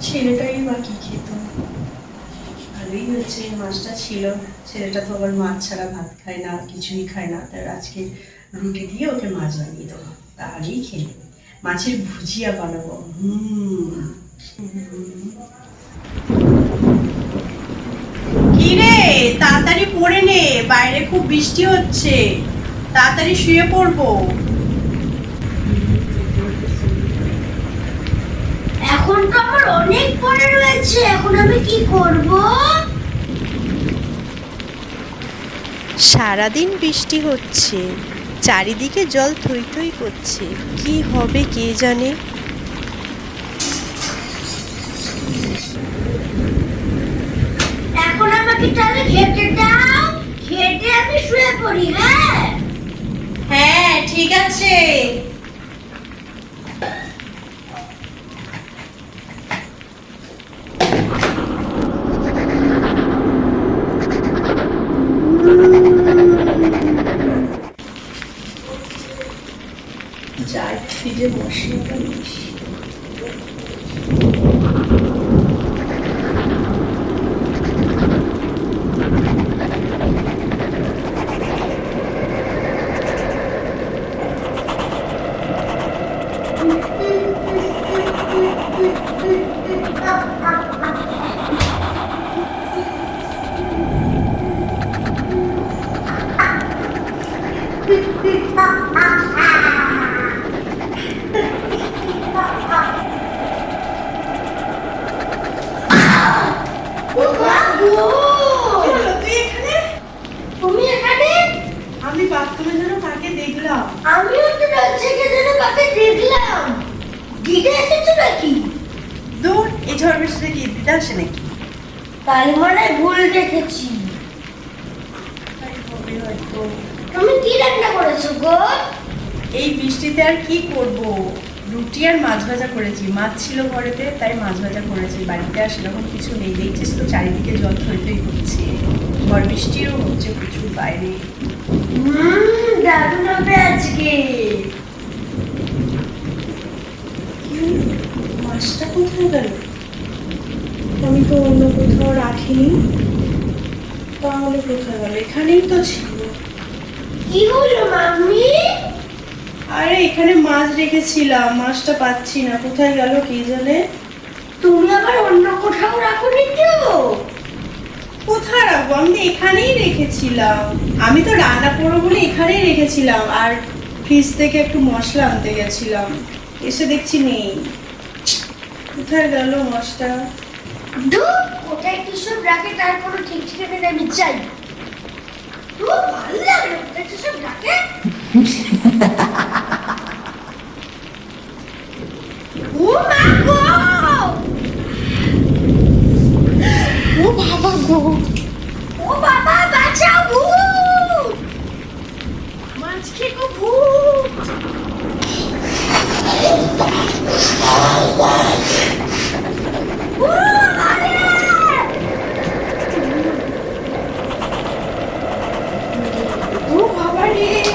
ছেলেটাই বা কি খেত ভালোই মাছটা ছিল ছেলেটা তো আবার মাছ ছাড়া ভাত খায় না কিছুই খায় না তার আজকে রুটি দিয়ে ওকে মাছ বানিয়ে দেবো তাহলেই নেবে মাছের ভুজিয়া বানাবো হুম কি রে তাড়াতাড়ি পড়ে নে, বাইরে খুব বৃষ্টি হচ্ছে। তাড়াতাড়ি শুয়ে পড়ব। এখন তো আমার অনেক পড়ে রয়েছে এখন আমি কি করব? সারাদিন বৃষ্টি হচ্ছে চারিদিকে জল থই থই করছে কি হবে কে জানে? এখন আমাকে তাহলে খেতে দাও খেতে আমি শুয়ে পড়ি হ্যাঁ? হ্যাঁ ঠিক আছে যাই ফ্রিজে মশলাটা বেশি ও মা গো! কি হলো, তুই এখানে তুমি এখানে আমি বাথরুমে যেন কাকে দেখলাম আমিও তো থেকে যেন কাকে দেখলাম দিদা এসেছ নাকি দূর এই ঝড় বৃষ্টিতে কি দিদা আসে নাকি? তাই মনে ভুল দেখেছি। তুমি কি রান্না করেছ গো? এই বৃষ্টিতে আর কি করব? রুটি আর মাছ ভাজা করেছি। মাছ ছিল ঘরেতে তাই মাছ ভাজা করেছি। বাড়িতে আর সেরকম কিছু নেই। দেখছিস তো চারিদিকে জল থই থই করছে। ঝড় বৃষ্টিও হচ্ছে প্রচুর বাইরে। দারুণ হবে আজকে কি হলো? মাছটা কোথায় গেল আমি তো অন্য কোথাও রাখিনি। তাহলে কোথায় গেল? এখানেই তো ছিল। কি হলো মাম্মি? আরে এখানে মাছ রেখেছিলাম মাছটা পাচ্ছি না। কোথায় গেল কে জানে? তুমি আবার অন্য কোথাও রাখোনি তো কোথায় রাখব? আমি তো এখানেই রেখেছিলাম। আমি তো রান্না করব বলে এখানেই রেখেছিলাম। আর ফ্রিজ থেকে একটু মশলা আনতে গেছিলাম। এসে দেখছি নেই। কোথায় গেল মাছটা? ধুর, কোথায় কি সব রাখে তার কোনো ঠিক ঠিকানা নেই, আমি চাই ধুর ভালো লাগে না, কোথায় কি সব রাখে ও মা গো! party!